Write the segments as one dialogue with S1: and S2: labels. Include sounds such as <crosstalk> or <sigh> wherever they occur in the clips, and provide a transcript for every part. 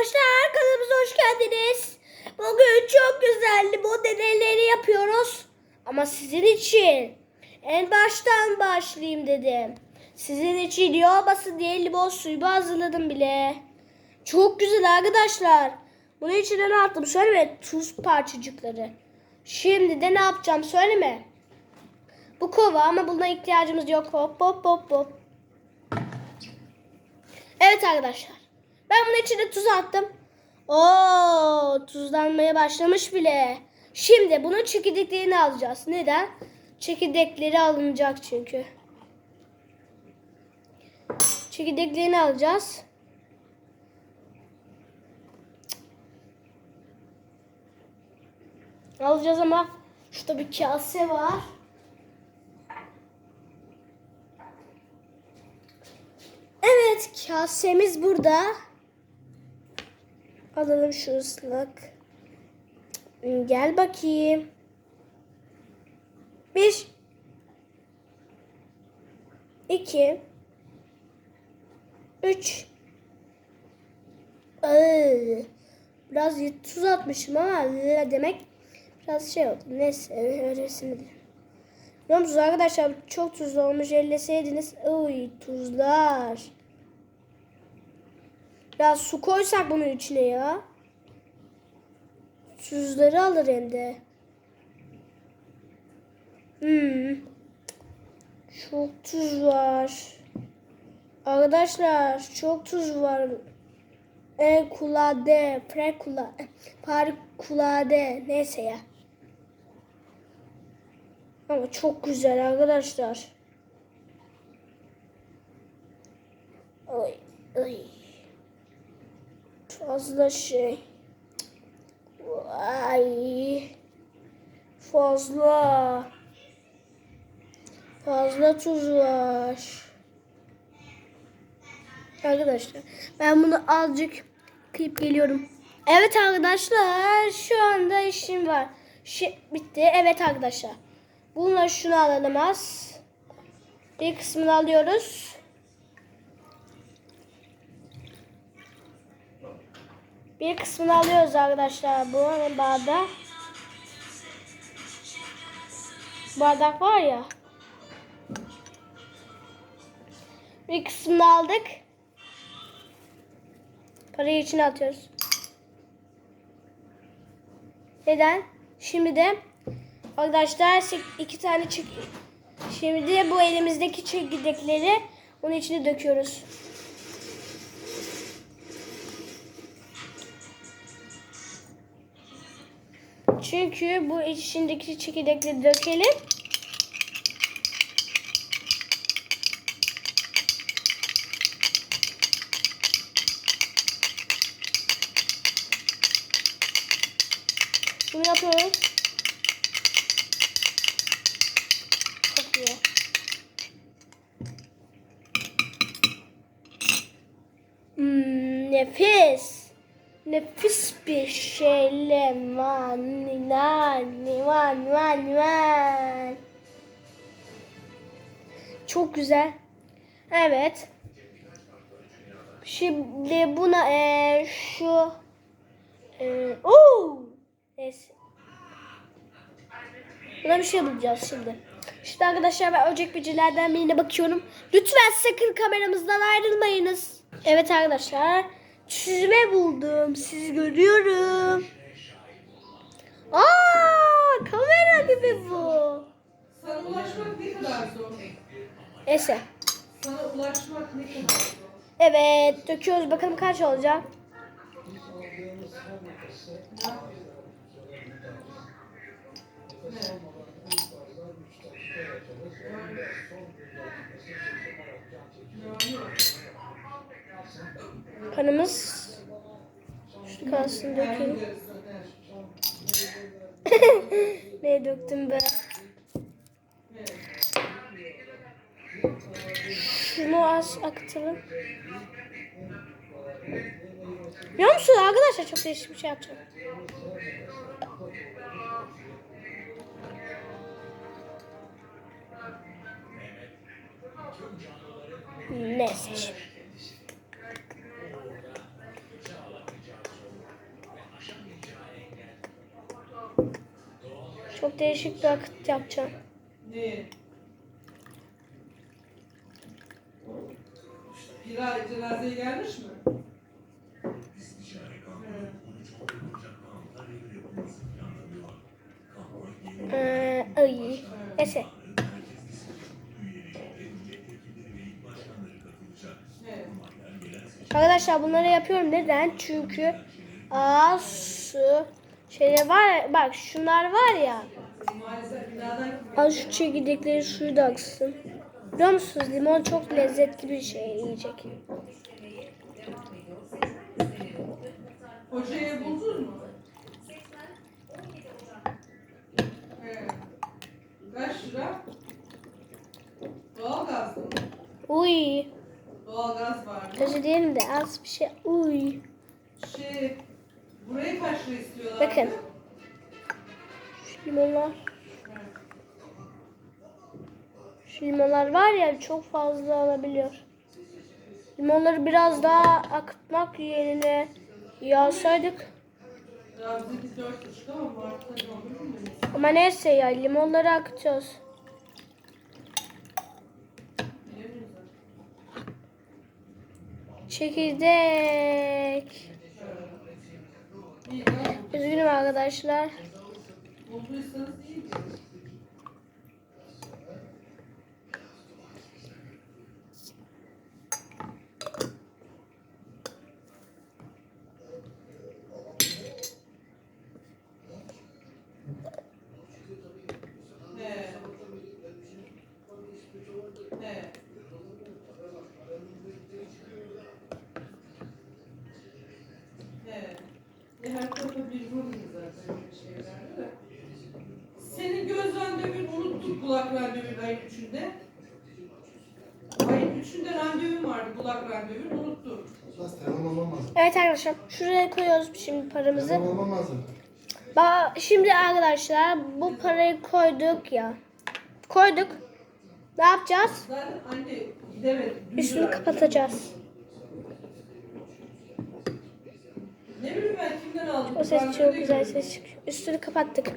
S1: arkadaşlar kanalımıza hoş geldiniz. Bugün çok güzel bu deneyleri yapıyoruz. Ama sizin için en baştan başlayayım dedim. Sizin için yağ basın diye limon suyu hazırladım bile. Çok güzel arkadaşlar. Bunun içine ne attım söyleme tuz parçacıkları. Şimdi de ne yapacağım söyleme. Bu kova ama buna ihtiyacımız yok. Hop hop hop hop. Evet arkadaşlar. Ben bunun içine tuz attım. Oo, tuzlanmaya başlamış bile. Şimdi bunun çekirdeklerini alacağız. Neden? Çekirdekleri alınacak çünkü. Çekirdeklerini alacağız. Alacağız ama şurada bir kase var. Evet kasemiz burada. Alalım şu ıslak. Gel bakayım. Bir. iki, Üç. Ee, biraz tuz atmışım ama ne demek biraz şey oldu. Neyse öylesine de. Biliyor musunuz arkadaşlar çok tuzlu olmuş elleseydiniz. Uy tuzlar. Biraz su koysak bunun içine ya. Tuzları alır hem de. Hmm. Çok tuz var. Arkadaşlar çok tuz var. E kulade, prekula, <laughs> parikulade neyse ya. Ama çok güzel arkadaşlar. Oy, oy. Fazla şey. Vay. Fazla. Fazla tuz var. Arkadaşlar ben bunu azıcık kıyıp geliyorum. Evet arkadaşlar şu anda işim var. Şey, bitti. Evet arkadaşlar. Bununla şunu alalım az. Bir kısmını alıyoruz. Bir kısmını alıyoruz arkadaşlar. Bu bardak. Bardak var ya. Bir kısmını aldık. Parayı içine atıyoruz. Neden? Şimdi de arkadaşlar iki tane çek Şimdi de bu elimizdeki çekirdekleri onun içine döküyoruz. Çünkü bu içindeki çekirdekleri dökelim. Bunu yapıyoruz. Çok iyi. Hmm, nefis. Nefis bir şey lemon, limon, limon, limon, limon. Çok güzel. Evet. Şimdi buna e, şu e, oo, neyse. Buna bir şey bulacağız şimdi. İşte arkadaşlar ben ocak bicilerden birine bakıyorum. Lütfen sakın kameramızdan ayrılmayınız. Evet arkadaşlar. Çizme buldum. Sizi görüyorum. Aa, kamera gibi bu.
S2: Sana ulaşmak ne kadar zor?
S1: Neyse.
S2: Sana ulaşmak ne kadar zor?
S1: Evet, döküyoruz. Bakalım kaç olacak. Kanımız şu kalsın dökelim. <laughs> ne döktüm be? Şunu az aktarın. Biliyor musun arkadaşlar çok değişik bir şey yapacağım. Neyse. Çok değişik bir akıt yapacağım.
S2: Ne? Pira cenazeye gelmiş mi?
S1: Ee, ay.
S2: Evet.
S1: Arkadaşlar bunları yapıyorum. Neden? Çünkü az su şeyler var ya, bak şunlar var ya az şu çekirdekleri suyu da aksın. Biliyor musunuz limon çok lezzetli bir şey yiyecek.
S2: Hocayı buldun mu? Kaç lira? Doğalgaz mı?
S1: Uy.
S2: Doğalgaz var mı?
S1: Özür dilerim de az bir şey. Uy.
S2: Şey, burayı kaç lira istiyorlar?
S1: Bakın. Şu limonlar. Şu limonlar var ya çok fazla alabiliyor. Limonları biraz daha akıtmak yerine yağsaydık.
S2: Ama
S1: neyse ya limonları
S2: artık.
S1: Çekirdek. Üzgünüm arkadaşlar.
S2: Bulduysanız iyi. Evet. Evet. Evet. Ya her tarafa bir vurmuyor zaten öyle şeylerde de. Göz randevun unuttuk kulak randevun ayın üçünde. Ayın üçünde randevun vardı kulak
S3: telefon olmam lazım.
S1: Evet arkadaşlar şuraya koyuyoruz şimdi paramızı.
S3: Telefon lazım.
S1: Ba şimdi arkadaşlar bu parayı koyduk ya. Koyduk. Ne yapacağız?
S2: Zaten anne
S1: Üstünü kapatacağız.
S2: Ne bileyim ben kimden aldım?
S1: O ses çok güzel ses çıkıyor. Üstünü kapattık.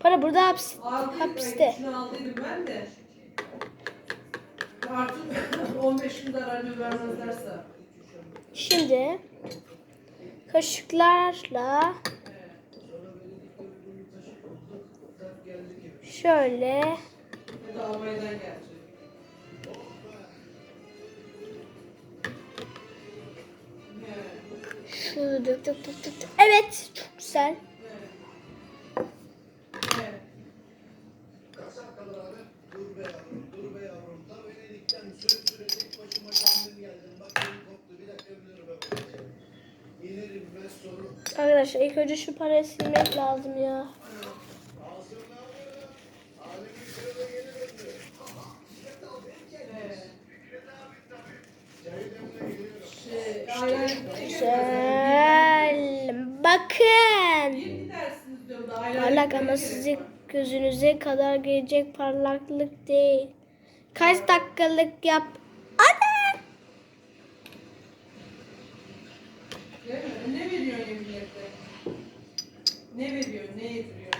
S1: Para burada hapis, hapiste.
S2: aldıydım ben de. Artık <laughs> 15 günde randevu vermezlerse.
S1: Şimdi kaşıklarla şöyle şunu dök dök dök dök. Evet çok güzel. Arkadaşlar ilk önce şu parayı silmek lazım ya.
S2: Evet. Şey, aynen.
S1: Güzel. Bakın.
S2: Bir gidersiniz diyorum da aynen.
S1: Parlak ama gözünüze kadar gelecek parlaklık değil. Kaç dakikalık yap.
S2: Mi? Ne veriyor emniyette? Ne veriyor? Ne yediriyor?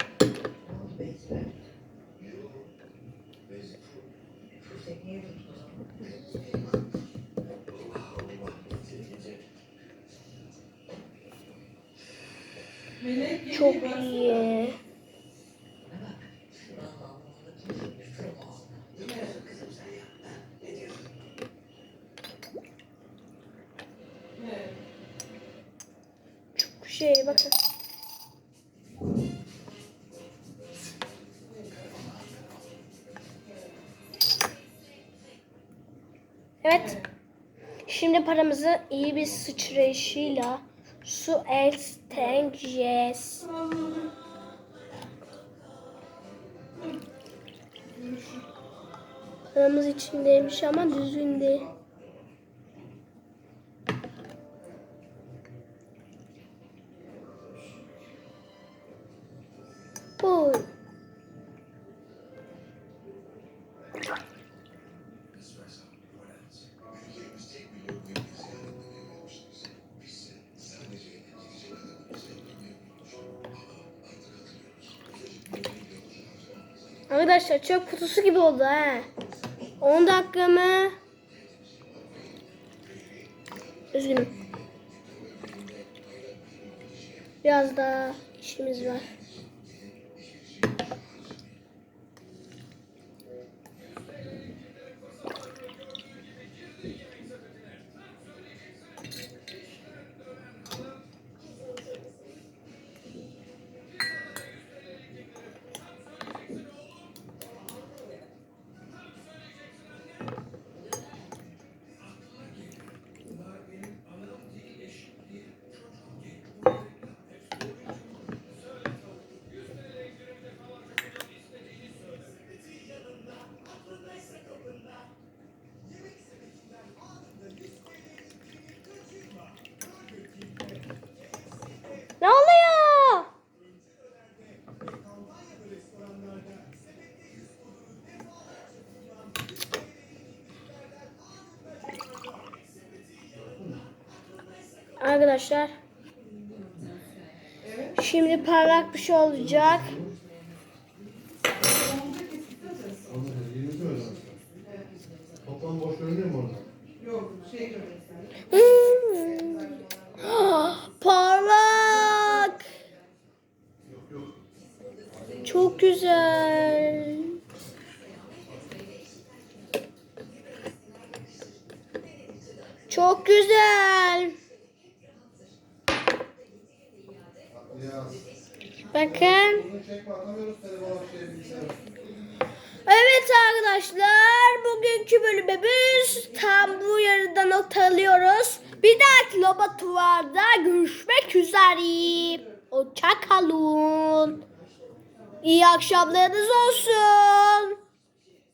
S2: Melek yedi,
S1: Çok
S2: baksana.
S1: iyi.
S2: Evet. Evet.
S1: Çok şey bakın. Evet. Şimdi paramızı iyi bir sıçrayışıyla su ekstengeceğiz. Paramız içindeymiş ama düzgün. Bu. Arkadaşlar çöp kutusu gibi oldu ha. 10 dakika mı? Üzgünüm. Biraz daha işimiz var. Arkadaşlar şimdi parlak bir şey olacak. Bakın. Evet arkadaşlar bugünkü bölümümüz tam bu yarıda nokta alıyoruz. Bir dahaki laboratuvarda görüşmek üzere. Hoşçakalın. İyi akşamlarınız olsun.